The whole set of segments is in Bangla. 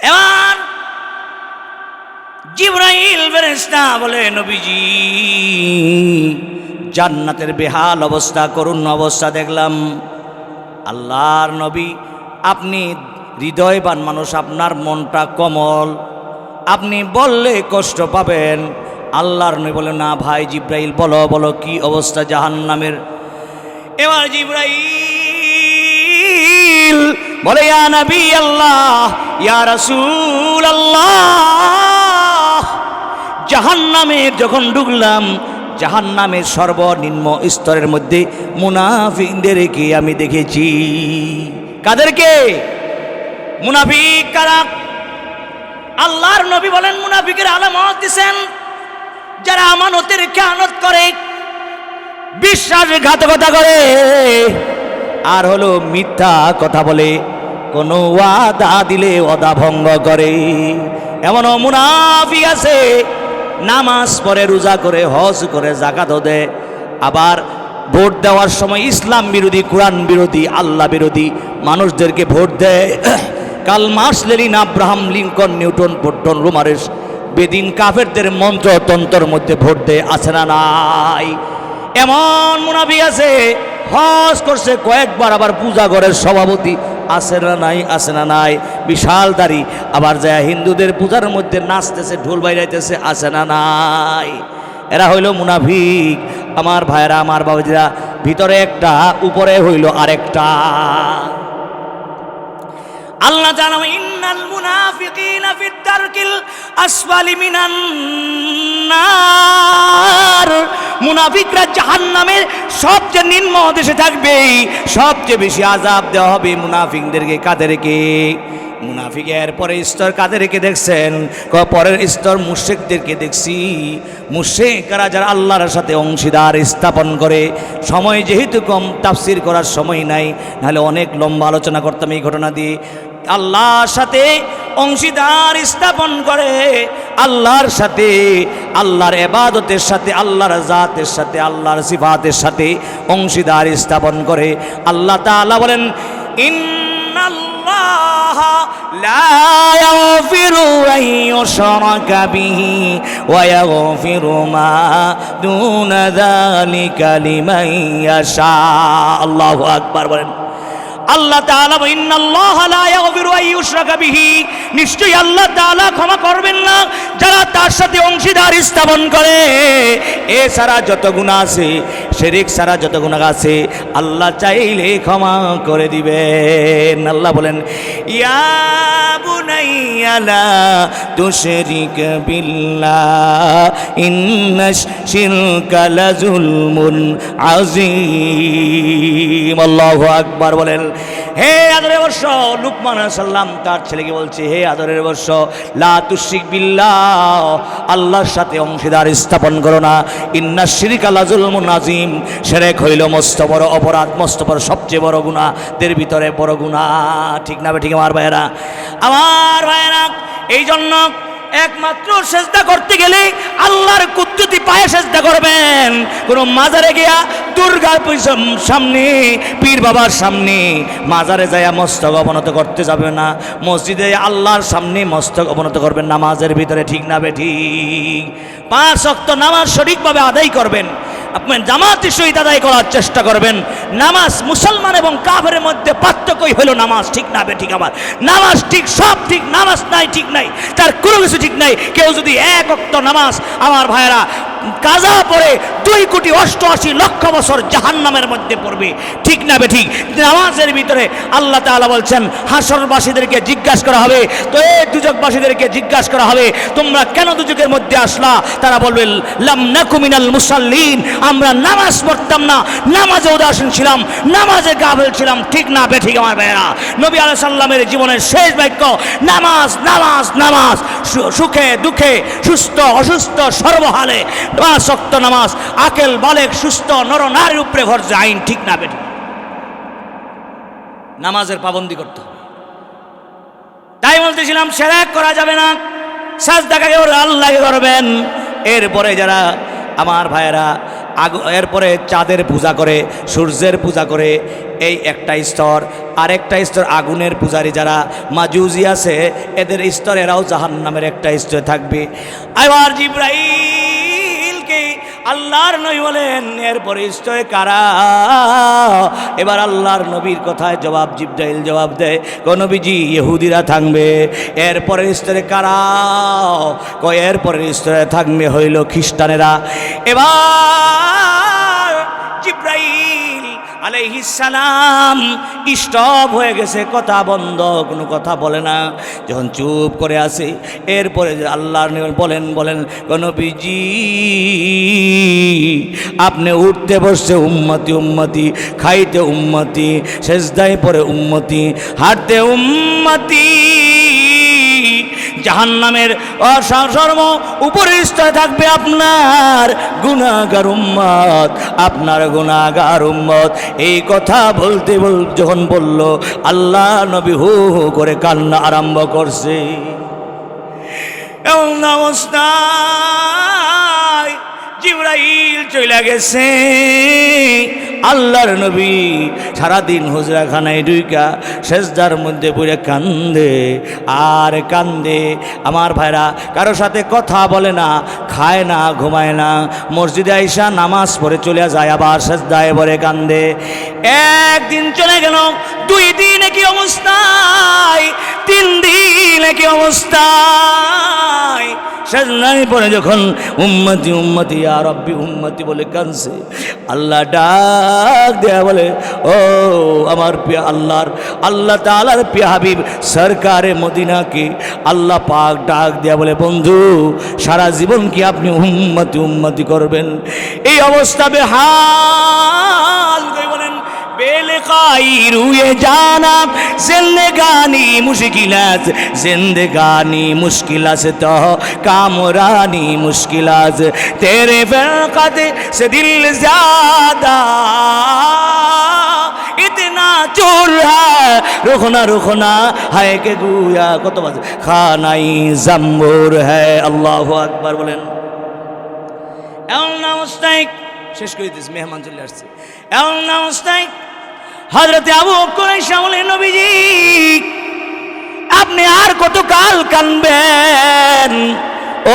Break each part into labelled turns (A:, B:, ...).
A: এবার জিব্রাইল ফেরেশতা বলে, নবীজি, জান্নাতের বেহাল অবস্থা, করুণ অবস্থা দেখলাম। আল্লাহর নবী, আপনি হৃদয়বান মানুষ, আপনার মনটা কমল। আপনি বললে কষ্ট পাবেন। আল্লাহর নবী বলে, না ভাই জিব্রাইল, বলো বলো, কি অবস্থা জাহান্নামের? এবার জিব্রাইল বলে, ইয়া নবী আল্লাহ, ইয়া রাসূল আল্লাহ। জাহান্নামের যখন ঢুকলাম, জাহান্নামের সর্বনিম্ন স্তরের মধ্যে মুনাফিকদেরকে আমি দেখেছি? কাদেরকে? মুনাফিক কারা? আল্লাহর নবী বলেন, মুনাফিকের আলামত দিছেন, যারা আমানতের খেয়ানত করে, বিশ্বাসঘাতকতা করে। আর হলো মিথ্যা কথা বলে কোনো ওয়াদা দিলে ওদা ভঙ্গ করে। এমন মুনাফি আছে, নামাজ পড়ে, রোজা করে, হজ করে জাকাতও দেয় আবার ভোট দেওয়ার সময় ইসলাম বিরোধী, কোরআন বিরোধী, আল্লাহ বিরোধী মানুষদেরকে ভোট দেয়। Karl Marx Lenin Abraham Lincoln, Newton Potan রোমারেস বেদিন কাফেরদের মন্ত্র তন্ত্রের মধ্যে ভোট দেয়, আছে না নাই? এমন মুনাফি আছে, হজ করছে কয়েকবার, আবার পূজা ঘরের সভাপতি। আছে না নাই, আছে না নাই, বিশাল দাড়ি। আবার যায় হিন্দুদের পূজার মধ্যে নাচতেছে, ঢোল বাইরাইতেছে আছে না নাই। এরা হইল মুনাফিক। আমার ভাইরা আমার বাবুজিরা, ভিতরে একটা, উপরে হইল আরেকটা। আল্লাহ জানাও ইন্নাল মুনাফিকিনা ফিদ দারকিল আসফালি মিনান নার মুনাফিকরা জাহান্নামের সবচেয়ে নিম্ন দেশে থাকবে। সবচেয়ে বেশি আজাব দেওয়া হবে মুনাফিকদেরকে, কাদেরকে? মুনাফিকের পরে স্তর কাদেরকে দেখছেন? পরের স্তর মুশেকদেরকে দেখছি। মুশেকরা যারা আল্লাহর সাথে অংশীদার স্থাপন করে, সময় যেহেতু কম, তাফসির করার সময় নাই, নাহলে অনেক লম্বা আলোচনা করতাম এই ঘটনা দিয়ে। আল্লাহর সাথে অংশীদার স্থাপন করে, আল্লাহর সাথে আল্লাহর এবাদতের সাথে, আল্লাহর জাতের সাথে, আল্লাহর সিফাতের সাথে অংশীদার স্থাপন করে। আল্লাহ তাআলা বলেন, ইন্নাল্লাহ লা আল্লাহু আকবার বলেন। আল্লাহ নিশ্চয়ই আল্লাহ তাআলা ক্ষমা করবেন না। যারা তার সাথে অংশীদার স্থাপন করে এছাড়া যত গুনাহ আছে, শিরিক ছাড়া যত গুনাহ আছে, আল্লাহ চাইলে ক্ষমা করে দিবেন। আল্লাহ বলেন, ইয়া বুনাইয়া লা তুশরিক বিল্লাহ ইন্নাশ শিরকা লাযুলমুন আযীম। আল্লাহু আকবার বলেন হে আদরের বর্ষ, লুকমান সাল্লাম তার ছেলেকে বলছে, হে আদরের বর্ষ, লা বিল্লাহ, আল্লাহর সাথে অংশীদার স্থাপন করো না। ইন্না শিরিক আল্লাহ আজিম সেরেক হইল মস্ত বড় অপরাধ, মস্ত বড় সবচেয়ে বড় গুণা দের ভিতরে বড় গুণা ঠিক না ঠিক আমার ভাইয়েরা? আমার ভাইয়েরা এই জন্য একমাত্র সেজদা করতে গেলে আল্লাহর সেজদা করবেন। কোন মাজারে গিয়া পিছন- সামনে, পীর বাবার সামনে, মাজারে যাইয়া মস্তক অবনত করতে যাবে না। মসজিদে আল্লাহর সামনে মস্তক অবনত করবেন, নামাজের ভিতরে ঠিক না ঠিক পাঁচ শক্ত নামাজ সঠিকভাবে আদায় করবেন। আপনি জামাতের সহিত আদায় করার চেষ্টা করবেন। নামাজ মুসলমান এবং কাফের মধ্যে পার্থক্যই হলো নামাজ ঠিক না বে ঠিক আমার। নামাজ ঠিক সব ঠিক, নামাজ নাই ঠিক নাই, তার কোনো কিছু ঠিক নাই। কেউ যদি এক অক্ত নামাজ, আমার ভাইয়েরা কাজা পরে দুই কোটি অষ্টআশি লক্ষ বছর জাহান্নামের মধ্যে পড়বে। ঠিক না বে ঠিক? নামাজের ভিতরে আল্লাহ তাআলা বলছেন হাসরবাসীদেরকে জিজ্ঞাসা করা হবে, তো এই দুজকবাসীদেরকে জিজ্ঞাসা করা হবে, তোমরা কেন দুজকের মধ্যে আসলা? তারা বলবে, লাম নাকুমিনাল মুসাল্লিন, আমরা নামাজ পড়তাম না, নামাজে উদাসীন ছিলাম, নামাজে গাফেল ছিলাম। ঠিক না বে ঠিক আমার ভাইয়েরা? নবী আলাইহিস সাল্লামের জীবনের শেষ বাক্য, নামাজ নামাজ নামাজ সুখে দুঃখে, সুস্থ, অসুস্থ, সর্বহালে, পাঁচ শক্ত নামাজ। আকেল বালেক সুস্থ, নর, নারীর উপরে ঘরছে আইন ঠিক না বে নামাজের পাবন্দি করতে হবে। তাই বলতেছিলাম, সেরাক করা যাবে না। সাজদাকে ওরা আল্লাহকে করবেন। এরপরে যারা আমার ভাইয়েরা আগু, এরপরে চাঁদের পূজা করে, সূর্যের পূজা করে, এই একটা স্তর, আরেকটা স্তর, আগুনের পূজারি যারা মাজুজি আছে, এদের স্তর এরাও জাহান নামের একটা স্তরে থাকবে। আবার জিব্রাইলকে আল্লাহর নই বলেন এর পরিচয় কারা? এবার আল্লাহর নবীর কথায় জবাব, জিব্রাইল জবাব দেয় কোন নবীজি, ইহুদিরা থাকবে এরপরের স্তরে কারা? ক এরপরের স্তরে থাকবে হইল খ্রিস্টানেরা। এবার সালাম স্টপ হয়ে গেছে, কথা বন্ধ, কোনো কথা বলে না। যখন চুপ করে আসে, এরপরে নবী বলেন বলেন কোন বিজি আপনি উঠতে বসছে উম্মতি উম্মতি, খাইতে উম্মতি শেষদায় পরে উম্মতি, হাঁটতে উম্মতি। জাহান্নামের সর্ব উপরের স্তরে থাকবে আপনার গুণাগার উম্মত, আপনার গুণাগার উম্মত। এই কথা বলতে বল, যখন বলল, আল্লাহ নবী হু হু করে কান্না আরম্ভ করছে। এবং অবস্থায় জিব্রাইল চলে গেছে। আল্লাহর নবী সারাদিন হুজরাখানায় ডুইকা সেজদার মধ্যে পড়ে কান্দে, আর কান্দে। আমার ভাইরা, কারও সাথে কথা বলে না, খায় না, ঘুমায় না। মসজিদে আইসা নামাজ পড়ে চলে যায়, আবার সেজদায় পরে কান্দে। একদিন চলে গেল, দুই কি অবস্থায়, তিন দিন কি অবস্থায়। সেজনাই পরে যখন উম্মতি উম্মতি আর রব্বি, উম্মতি বলে কানছে আল্লাহ ডাক দেয়া বলে, ও আমার প্রিয় আল্লাহর, আল্লাহ তালার প্রিয় হাবিব, সরকারে মদিনাকে আল্লাহ পাক ডাক দেয়া বলে, বন্ধু, সারা জীবন কি আপনি উম্মতি উম্মতি করবেন? এই অবস্থা বেহাল। বলেন? বেলকাই রুয়ে জানা জিন্দগানি মুশকিল আজ জিন্দগানি মুশকিল আছে তো, কামরানি মুশকিল আজ তেরে ফেরকাতে সে দিল জাদা, ইতনা চোর রুখনা রুখনা, হায় কে গুয়া, কত বাজে। খানাই জাম্বুর হ্যায় আল্লাহ আকবার বলেন। এমন অবস্থায় শেষ করে দিস, মেহমান চলে আসছে। এমন অবস্থায় হজরতে আবু কুরাইশা বলেন, নবীজি, আপনি আর কত কাল কানবেন?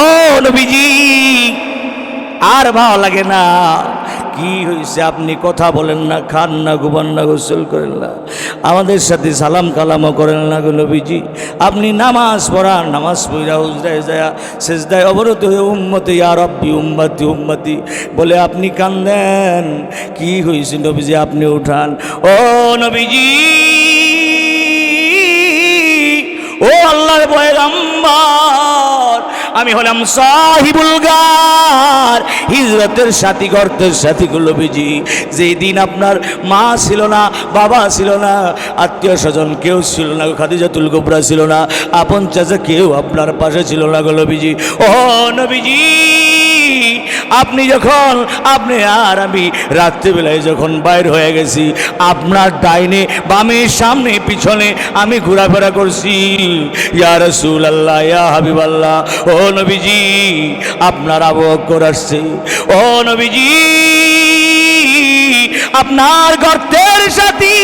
A: ও নবীজি, আর ভালো লাগে না। কি হয়েছে আপনি কথা বলেন না, খান না, ঘুমান না, গোসল করেন না। আমাদের সাথে সালাম কালামও করেন না গো নবীজি। আপনি নামাজ পড়ান, নামাজ পড়া হুজরায় যায় শেষদায় অবরত হয়ে উম্মতি আর আব্বি উম্মতি উম্মতি। বলে, আপনি কান্দেন, কি হয়েছে নবীজি, আপনি উঠান। ও নবীজি! আমি হলাম সাহিবুল গার, হিজরতের সাথী গর্তের সাথী গুলো বিজি যেই দিন আপনার মা ছিল না, বাবা ছিল না, আত্মীয় স্বজন কেউ ছিল না, খাদিজাতুল গোবরা ছিল না, আপন চাচা কেউ আপনার পাশে ছিল না গোলবিজি ও নবীজি! আপনি যখন, আপনি আর আমি রাত্রিবেলায় যখন বাইর হয়ে গেছি, আপনার ডাইনে বামে সামনে, পিছনে আমি ঘোরাফেরা করছি। ইয়া রসুল আল্লাহ ইয়া হাবিব আল্লাহ ও নবীজি, আপনার আবহাওয়া আসছে। ও নবীজি, আপনার গর্তের সাথী।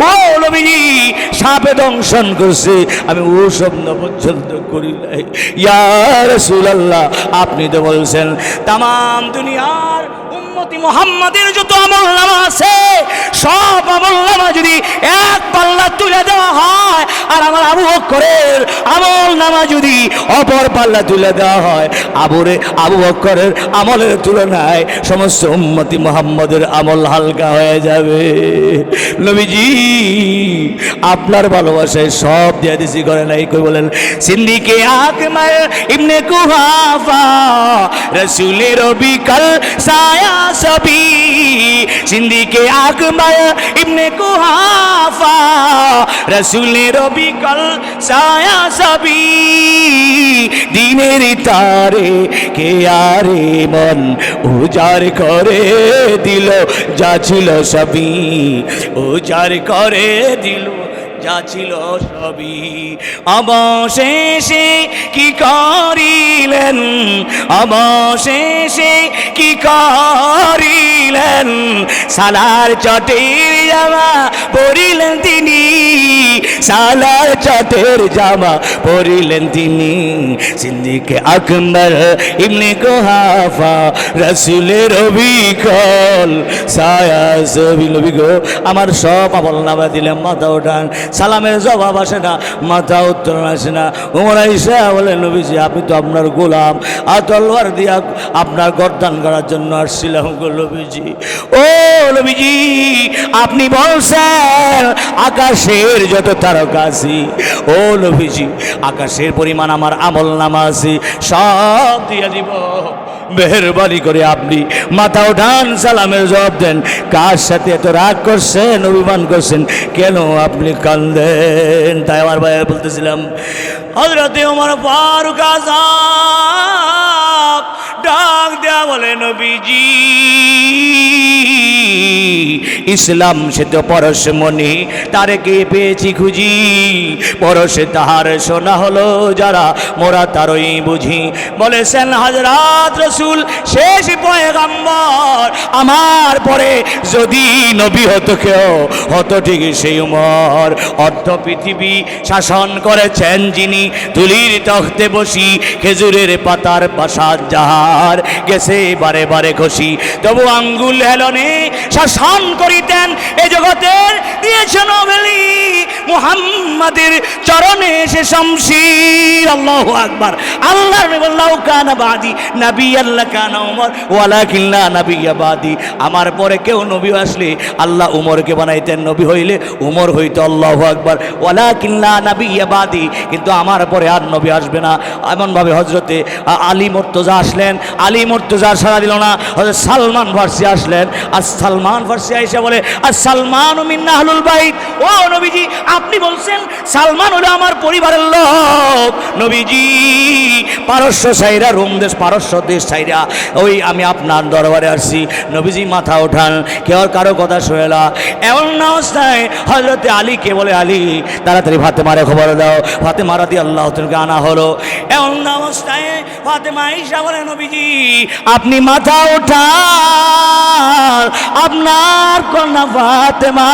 A: ও নবীজি সাপে দংশন করছে। আমি ও স্বপ্ন পর্যন্ত করি নাই। ইয়ার সুলাল্লাহ আপনি তো বলছেন তাম দুনিয়ার উম্মতি মোহাম্মদের যত আমল নামা আছে, সব আমল নামা যদি এক পাল্লা তুলে দেওয়া হয় আর আমার আবু বক্করের আমল নামা যদি অপর পাল্লা তুলে দেওয়া হয়, আবুরে, আবু বক্করের আমলের তুলনায় সমস্ত উম্মতি মোহাম্মদের আমল হালকা হয়ে যাবে। নবীজি, আপনার ভালোবাসায় সব দিয়ে দিছি করে নাই, কই বলেন? সিন্দিকে আকমার ইবনে কুহাফা রসুলের বিকল সায়া সবি। সিন্দিকে আকমার ইবনে কুহাফা রসুলের বিকল সায়া সবি দিনের তারে কে আরে মন উজার করে দিল, যা ছিল সবই। উজার করে দিল, যা ছিল সবই। অবশেষে কি করিলেন? অবশেষে কি করিলেন? সালার চটের জামা পরিলেন তিনি। সালার চটের জামা পরিলেন তিনি। সিদ্দিকে আকবর ইবনে কোহাফা, রসুলের অবিকল সায়া সবিল অভিগো আমার সব আমল নামা দিলে মাথা ওঠান। সালামের জবাব আসে না, মাথা উত্তরণ আসে না। উমর আইসা বলে নবীজি, আপনি তো আপনার গোলাম। আর তলোয়ার দিয়া আপনার গর্দান করার জন্য আসছিলাম গো নবীজি। ও নবীজি, আপনি বলছেন আকাশের যত তারকাছি ও নবীজি, আকাশের পরিমাণ আমার আমল নামা আছে, সব দিয়ে দিব। মেহরবানি করে আপনি মাথা উঠান, সালামের জবাব দেন। কার সাথে এত রাগ করছেন, অভিমান করছেন, কেন আপনি কান্দেন? তাই আমার ভাই বলতেছিলাম হজরতে আমার ফারুক আজাব ডাক দেয়া বলে নবীজি। ইসলাম সে তো পরশ মনি, তারে কে পেয়েছি খুঁজি? পরশে তাহার শোনা হলো যারা, মোরা তারই বুঝি। বলেছেন হাজরাত রসুল, শেষ পয়গাম্বর, আমার পরে যদি নবী হতো কেউ, হতো ঠিক সেই উমর। অর্ধ পৃথিবী শাসন করেছেন যিনি, তুলির তখতে বসি খেজুরের পাতার প্রাসাদ যাহার গেছে, বারে বারে খুশি তবু আঙ্গুল হেলনে শাসন করিতেন এ জগতের, দিয়েছেন অবেলি মুহাম্মাদের চরণে সে শমশির। আল্লাহ আকবার। আল্লাহ বললাহ কানা নবী আল্লাহ কানা উমর ওয়ালা কিল্লা নবী বাদি। আমার পরে কেউ নবী আসলে আল্লাহ উমরকে বানাইতেন, নবী হইলে উমর হইতো, আল্লাহ আকবার। ওয়ালা কিল্লা নবী বাদি। কিন্তু আমার পরে আর নবী আসবে না। এমনভাবে হজরতে আলী মর্তজা আসলেন আলী মর্তজা সারা দিল না। সালমান ফার্সি আসলেন। আর সালমান ফার্সি আইসা বলে, আর সালমান ও মিন্না আহলুল বাইত। ও নবীজি, আপনি বলছেন সালমান হলো আমার পরিবারের লোক। নবীজি, পারস্য সাইরা, রোম দেশ, পারস্য দেশ সাইরা, ওই আমি আপনার দরবারে আসছি। নবীজি মাথা ওঠান, কেউ কারও কথা শোয়েলা এমন না অবস্থায় হজরতে আলী কে বলে, আলী, তাড়াতাড়ি ভাতে মারে খবর দাও। ভাতে মারা দিয়ে আল্লাহ আনা হলো। এমন অবস্থায় ফাতেমা ঈশা বলে, নবীজি আপনি মাথা ওঠান আপনার কন্যা ফাতেমা,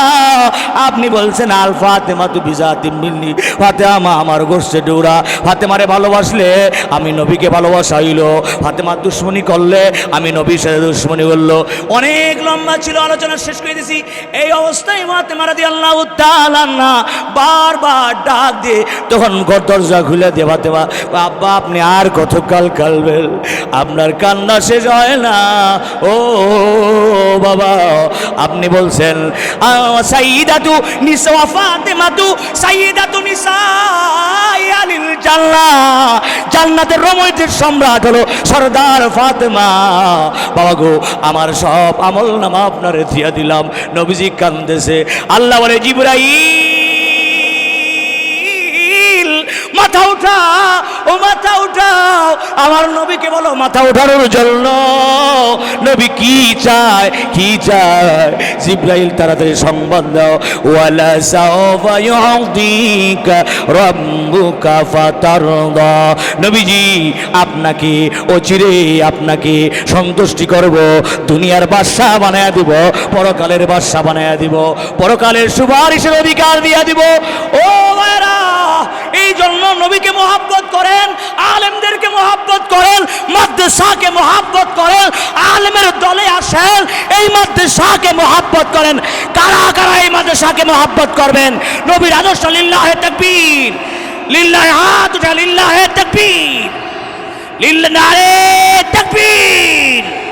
A: আপনি বলছেন, আল ফাতেমা তু বিজাতি মিলনি ফাতেমা আমার গোষ্ঠে ডৌরা, ফাতেমারে ভালোবাসলে আমি নবীকে ভালোবাসা হইল ফাতেমা দুশ্মনী করলে আমি নবীর সাথে দুশ্মনী করল। অনেক লম্বা ছিল, আলোচনা শেষ করে দিছি। এই অবস্থায় ফাতেমা রাদি আল্লাহ না বারবার ডাক দিয়ে তখন ঘর দরজা খুলে দেবা দেবা আব্বা আপনি আর কতকাল কালবেন? আপনার কান্না শেষ হয় না। ও বাবা, আপনি বলছেন সাইদাতু নিসা ফাতেমাতু, সাইদাতু নিসা আলিল জান্নাহ। জান্নাতের রমণীদের সম্রাট হলো সরদার ফাতেমা। বাবা গো, আমার সব আমল নামা আপনারে দিয়া দিলাম। নবীজি কান্দেছে। আল্লাহ বলে, জিবরাইল, মাথা উঠা ও মাথা উঠাও। আমার নবীকে বলো, মাথা উঠানোর জন্য। নবী কি চায় কি চায়? জিব্রাইল, তাড়াতাড়ি সংবাদ দাও। ওয়ালা সাওফা ইউদিকা রাব্বুকা ফাতারদা। নবীজি, আপনাকে অচিরে আপনাকে সন্তুষ্টি করব। দুনিয়ার বাদশা বানায়া দিব, পরকালের বাদশা বানায়া দিব, পরকালের সুপারিশের অধিকার দিয়া দিব। ও ভাইরা এই জন্য নবীকে মোহাব্বত করেন, আলেমদেরকে মোহাব্বত করেন, মাদ্রাসাকে মোহাব্বত করেন, আলেমের দলে আসেন, এই মাদ্রাসাকে মোহাব্বত করেন। কারা কারা এই মাদ্রাসাকে মোহাব্বত করবেন? নবীর আদর্শ লিল্লাহে তাকবীর। লিল্লাহে হাত উঠা লিল্লাহে তাকবীর। নারে তাকবীর।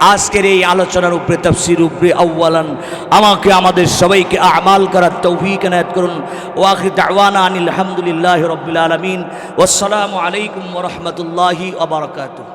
A: আজকের এই আলোচনার উপরে তফসির উপরে আউ্বালান আমাকে, আমাদের সবাইকে আমাল করার তৌফিক এনায়ত করুন। ওয়াকি দাওয়ানা আনিল আলহামদুলিল্লাহ রবিল আলমিন। ওসালামু আলাইকুম রহমতুল্লাহি আবরকাত